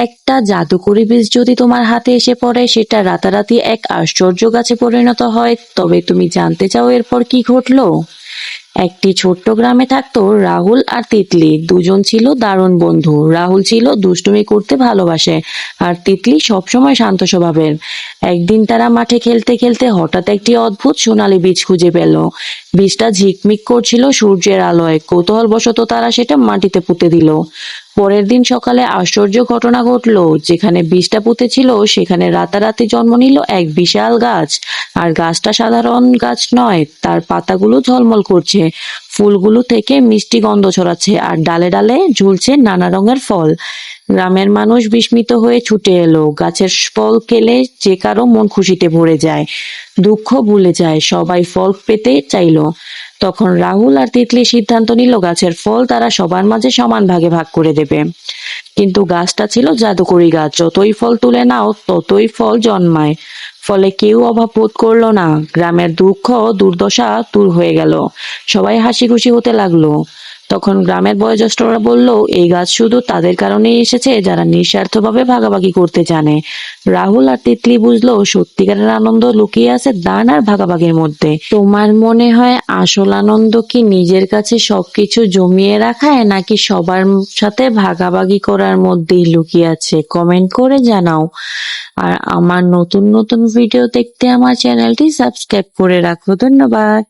একটা জাদুকরি বীজ যদি তোমার হাতে এসে পড়ে, সেটা রাতারাতি এক আশ্চর্য গাছে পরিণত হয়। তবে তুমি জানতে চাও এরপর কি ঘটলো? একটি ছোট্ট গ্রামে থাকতো রাহুল আর তিতলি। দুজন ছিল দারুণ বন্ধু। রাহুল ছিল দুষ্টুমি করতে ভালোবাসে আর তিতলি সবসময় শান্ত স্বভাবের। একদিন তারা মাঠে খেলতে খেলতে হঠাৎ একটি অদ্ভুত সোনালী বীজ খুঁজে পেল। বীজটা ঝিকমিক করছিল সূর্যের আলোয়। কৌতূহলবশত তারা সেটা মাটিতে পুঁতে দিল। পরের দিন সকালে আশ্চর্য ঘটনা ঘটল। যেখানে বিষটা পুঁতে ছিল সেখানে রাতারাতি জন্ম নিল এক বিশাল গাছ। আর গাছটা সাধারণ গাছ নয়, তার পাতাগুলো ঝলমল করছে। ফুলগুলো থেকে মিষ্টি গন্ধ ছড়াচ্ছে আর ডালে ডালে ঝুলছে নানা রঙের ফল। গ্রামের মানুষ বিস্মিত হয়ে ছুটে এলো। গাছের ফল খেলে যে কারও মন খুশিতে ভরে যায়, দুঃখ ভুলে যায়, সবাই ফল পেতে চাইলো। তখন রাহুল আর তিতলি সিদ্ধান্ত নিল গাছের ফল তারা সবার মাঝে সমান ভাগে ভাগ করে দেবে। কিন্তু গাছটা ছিল জাদুকরি গাছ, যতই ফল তুলে নাও ততই ফল জন্মায়। ফলে কেউ অভাব বোধ করল না। গ্রামের দুঃখ, দুর্দশা দূর হয়ে গেল। সবাই হাসি খুশি হতে লাগল। তখন গ্রামের বয়োজ্যেষ্ঠরা বলল, এই গাছ শুধু তাদের কারণেই এসেছে যারা নিঃস্বার্থভাবে ভাগাভাগি করতে জানে। রাহুল আর তিতলি বুঝলো, সত্যিকারের আনন্দ লুকিয়ে আছে দান আর ভাগাভাগির মধ্যে। তোমার মনে হয় আসল আনন্দ কি নিজের কাছে সবকিছু জমিয়ে রাখায়, নাকি সবার সাথে ভাগাভাগি করার মধ্যেই লুকিয়ে আছে? কমেন্ট করে জানাও। আর আমার নতুন নতুন ভিডিও দেখতে আমার চ্যানেলটি সাবস্ক্রাইব করে রাখো। ধন্যবাদ।